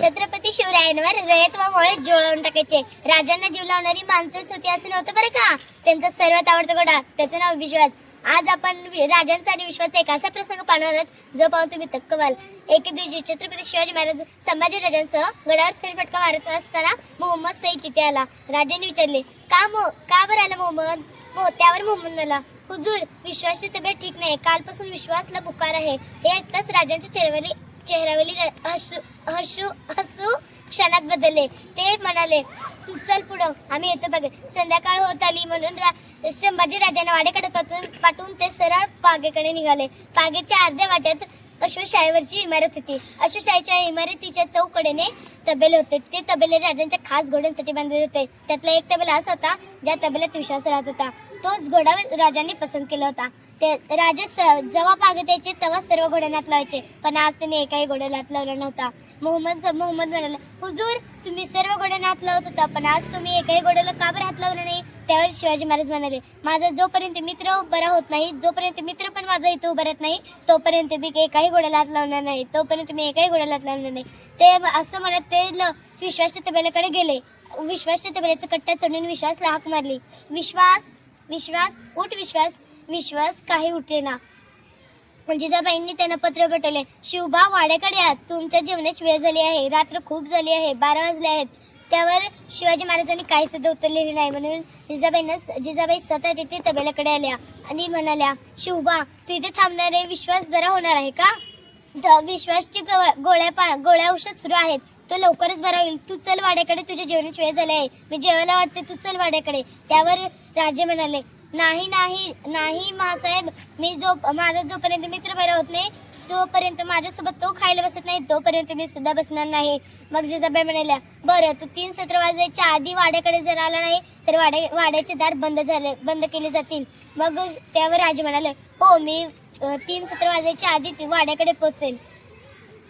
छत्रपती शिवरायांवर रयत्वामुळे जुळवून टाकायचे. राजांना जीव लावणारी माणसंच होती असं नव्हतं बरं का? त्यांचा सर्वात आवडता गोडा त्याचं नाव विश्वास. आज आपण वि- राजांचा आणि विश्वाचा एक असा प्रसंग पाहणार आहोत जो पाहून तुम्ही तक्क व्हाल एके दिवशी छत्रपती शिवाजी महाराज संभाजी राजांसह गडावर फेरफटका मारत असताना मोहम्मद सईद तिथे आला. राजांनी विचारले का मो का बरं आला मोहम्मद? हो त्यावर मोहम्मद आला. हुजूर विश्वासची तब्येत ठीक नाही. कालपासून विश्वासला बुकार आहे. हे ऐकताच राजांच्या चेहऱ्यावरील चेहऱ्यावरील हसू हसू क्षणात बदलले. ते म्हणाले तू चल पुढं आम्ही येतो बघ. संध्याकाळ होत आली म्हणून रा- संभाजी राजाने वाडेकडे पाठवून पाठवून ते सरळ पागेकडे निघाले. पागेच्या अर्ध्या वाट्यात अश्वशाहीवरची इमारत होती. अश्वशाहीच्या इमारतीच्या चौकडेने तबेले होते. ते तबेले राजांच्या खास घोड्यांसाठी बांधले होते. त्यातला एक तबेला असा होता ज्या तबेल्यात विश्वास राहत होता. तोच घोडा राजांनी पसंत केला होता. ते राजे स- जेव्हा पागत यायचे तेव्हा सर्व घोड्यांना लावायचे. पण आज त्यांनी एकाही घोड्याला हात लावला नव्हता. मोहम्मद मोहम्मद म्हणाला हुजूर तुम्ही सर्व घोड्यांना हात लावत होता पण आज तुम्ही एकाही घोड्याला का बरं हात लावला नाही? त्यावर शिवाजी महाराज म्हणाले माझा जोपर्यंत मित्र बरा होत नाही जोपर्यंत मित्र पण माझा इथं उभारत नाही तोपर्यंत मी एकाही घोड्याला हात लावणार नाही. तोपर्यंत मी एकाही घोड्याला हात लावणार नाही. ते असं म्हणत ते ल- विश्वासच्या तबेल्याकडे गेले. विश्वासच्या तबेल्याचा कट्टा चढून विश्वासला हाक मारली. विश्वास विश्वास उठ विश्वास विश्वास काही उठेना. जिजाबाईंनी त्यांना पत्र पाठवले शिवबा वाड्याकडे आहात तुमच्या जेवणाची वेळ झाली आहे. रात्र खूप झाली आहे. बारा वाजले आहेत. त्यावर शिवाजी महाराजांनी काही सुद्धा उतरलेले नाही. म्हणून जिजाबाईंना जिजाबाई स्वतः तिथे तबेल्याकडे आल्या आणि म्हणाल्या शिवबा तू इथे थांबणारे विश्वास बरा होणार आहे का? विश्वासची गोळ्या पा गोळ्या औषध सुरू आहेत. तो लवकरच बरा होईल. तू चल वाड्याकडे तुझ्या जेवणाची वेळ झाली आहे. मी जेवायला वाटते. तू चल वाड्याकडे. त्यावर राजे म्हणाले नाही नाही नाही महासाहेब मी जो माझा जोपर्यंत मित्र बरा होत नाही तोपर्यंत माझ्यासोबत तो खायला बसत नाही. तोपर्यंत मी सुद्धा बसणार नाही. मग जिजाबाई म्हणाल्या बरं तू तीन सत्र वाजायच्या आधी वाड्याकडे जर आला नाही तर वाड्या वाड्याचे दार बंद झाले बंद केले जातील. मग त्यावर राजे म्हणाले हो मी तीन सत्र वाजायच्या आधी ती वाड्याकडे पोहोचेल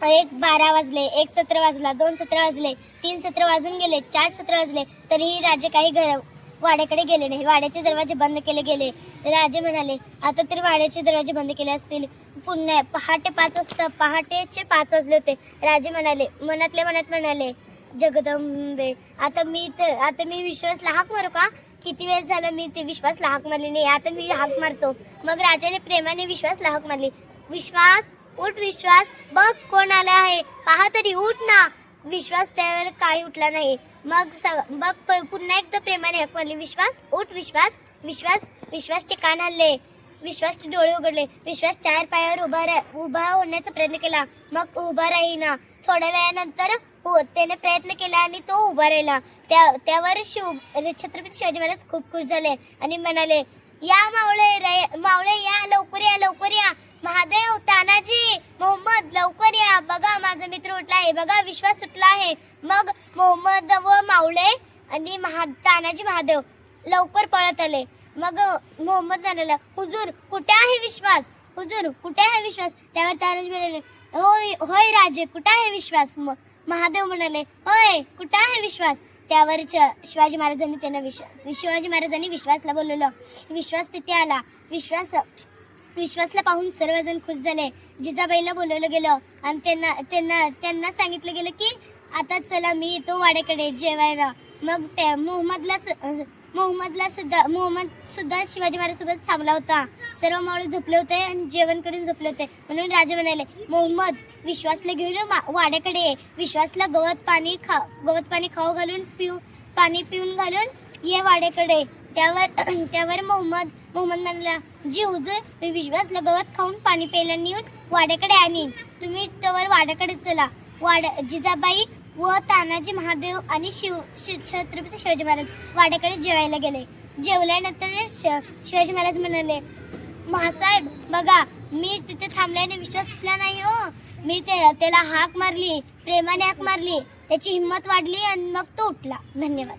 एक बारा वाजले एक सत्र वाजला दोन सत्र वाजले तीन सत्र वाजून गेले चार सत्र वाजले तरीही राजे काही घर वाड्याकडे गेले नाही. वाड्याचे दरवाजे बंद केले गेले. राजे म्हणाले आता तरी वाड्याचे दरवाजे बंद केले असतील. पुन्हा पहाटे पाच वाजता पहाटेचे पाच वाजले होते. राजे म्हणाले मनातल्या मनात म्हणाले जगदंबे. आता मी तर आता मी विश्वासला हाक मारू का? किती वेळ झालं मी ते विश्वासला हाक मारली नाही. आता मी हाक मारतो. मग राजाने प्रेमाने विश्वासला हाक मारली. विश्वास उठ विश्वास बघ कोण आला आहे. पहा तरी उठ ना. विश्वास त्यावर काही उठला नाही. मग स- बघ प- पुन्हा एकदा प्रेमाने हाक मारली. विश्वास उठ विश्वास विश्वास विश्वासचे कान हल्ले विश्वासचे डोळे उघडले. विश्वास चार पायावर उभा रा उभा होण्याचा प्रयत्न केला. मग उभा राहीना थोड्या वेळानंतर हो त्याने प्रयत्न केला आणि तो उभा राहिला. त्या त्यावर शिव छत्रपती शिवाजी महाराज खूप खुश झाले आणि म्हणाले या मावळे रे- मावळे या लवकर या लवकर या. महादेव तानाजी मोहम्मद लवकर या. बघा माझा मित्र उठला आहे. बघा विश्वास सुटला आहे. मग मोहम्मद व मावळे आणि महा तानाजी महादेव लवकर पळत आले. मग मोहम्मद म्हणाला हुजूर कुठे आहे विश्वास? हुजूर कुठे आहे विश्वास? त्यावर तानाजी म्हणाले होय होय राजे कुठे आहे विश्वास? महादेव म्हणाले होय कुठे आहे विश्वास? त्यावर शिवाजी महाराजांनी त्यांना विश्वास शिवाजी महाराजांनी विश्वासला बोलवलं. विश्वास तिथे आला. विश्वास विश्वासला पाहून सर्वजण खुश झाले. जिजाबाईला बोलवलं गेलं आणि त्यांना त्यांना त्यांना सांगितलं गेलं की आता चला मी येतो वाड्याकडे जेवायला. मग त्या मोहम्मदला मोहम्मदला सुद्धा मोहम्मद सुद्धा शिवाजी महाराजसोबत थांबला होता. सर्व मावळे झोपले होते आणि जेवण करून झोपले होते. म्हणून राजे म्हणाले मोहम्मद विश्वासला घेऊन वाड्याकडे ये. विश्वासला गवत पाणी खा गवत पाणी खाऊ घालून पिऊ पाणी पिऊन घालून ये वाड्याकडे. त्यावर त्यावर मोहम्मद मोहम्मद म्हणाला जी हुजूर मी विश्वासला गवत खाऊन पाणी प्यायला नेऊन वाड्याकडे आणीन. तुम्ही त्यावर वाड्याकडे चला. वाड्या जिजाबाई व तानाजी महादेव आणि शिव शि- छत्रपती शिवाजी महाराज वाड्याकडे जेवायला गेले. जेवल्यानंतर शिवाजी महाराज म्हणाले महासाहेब बघा मी तिथे थांबल्याने विश्वास सुटला नाही हो. मी ते त्याला हाक मारली प्रेमाने हाक मारली त्याची हिंमत वाढली आणि मग तो उठला. धन्यवाद.